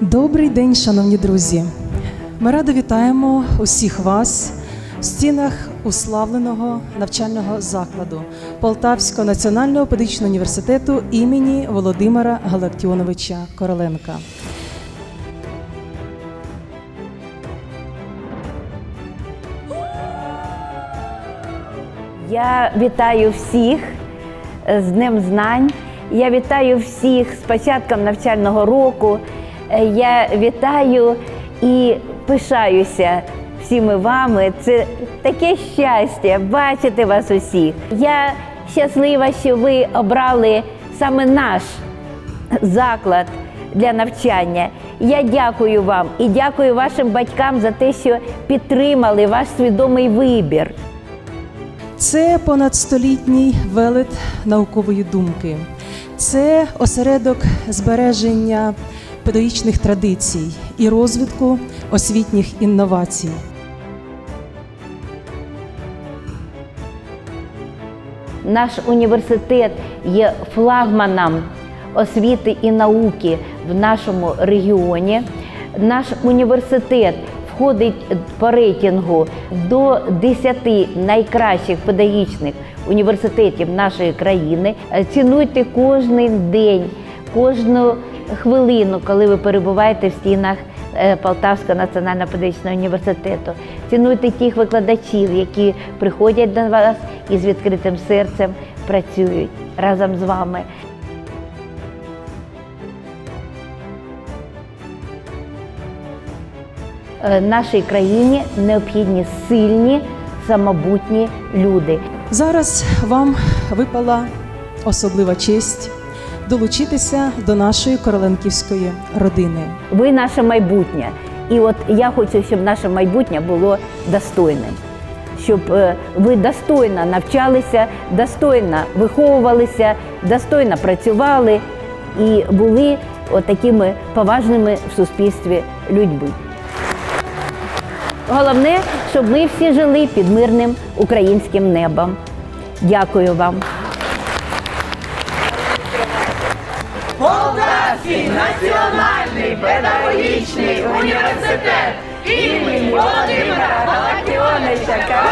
Добрий день, шановні друзі. Ми радо вітаємо усіх вас в стінах уславленого навчального закладу Полтавського національного педагогічного університету імені Володимира Галактіоновича Короленка. Я вітаю всіх з Днем Знань. Я вітаю всіх з початком навчального року. Е, Я вітаю і пишаюся всіми вами. Це таке щастя бачити вас усіх. Я щаслива, що ви обрали саме наш заклад для навчання. Я дякую вам і дякую вашим батькам за те, що підтримали ваш свідомий вибір. Це понадстолітній велет наукової думки, це осередок збереження педагогічних традицій і розвитку освітніх інновацій. Наш університет є флагманом освіти і науки в нашому регіоні. Наш університет входить по рейтингу до 10 найкращих педагогічних університетів нашої країни. Цінуйте кожен день, кожну хвилину, коли ви перебуваєте в стінах е, Полтавського національного педагогічного університету. Цінуйте тих викладачів, які приходять до вас і з відкритим серцем працюють разом з вами. Е, Нашій країні необхідні сильні, самобутні люди. Зараз вам випала особлива честь долучитися до нашої короленківської родини. Ви наше майбутнє. І от я хочу, щоб наше майбутнє було достойним, щоб е, ви достойно навчалися, достойно виховувалися, достойно працювали і були такими поважними в суспільстві людьми. Головне, щоб ми всі жили під мирним українським небом. Дякую вам. Національний педагогічний університет імені Володимира Галактіоновича Короленка.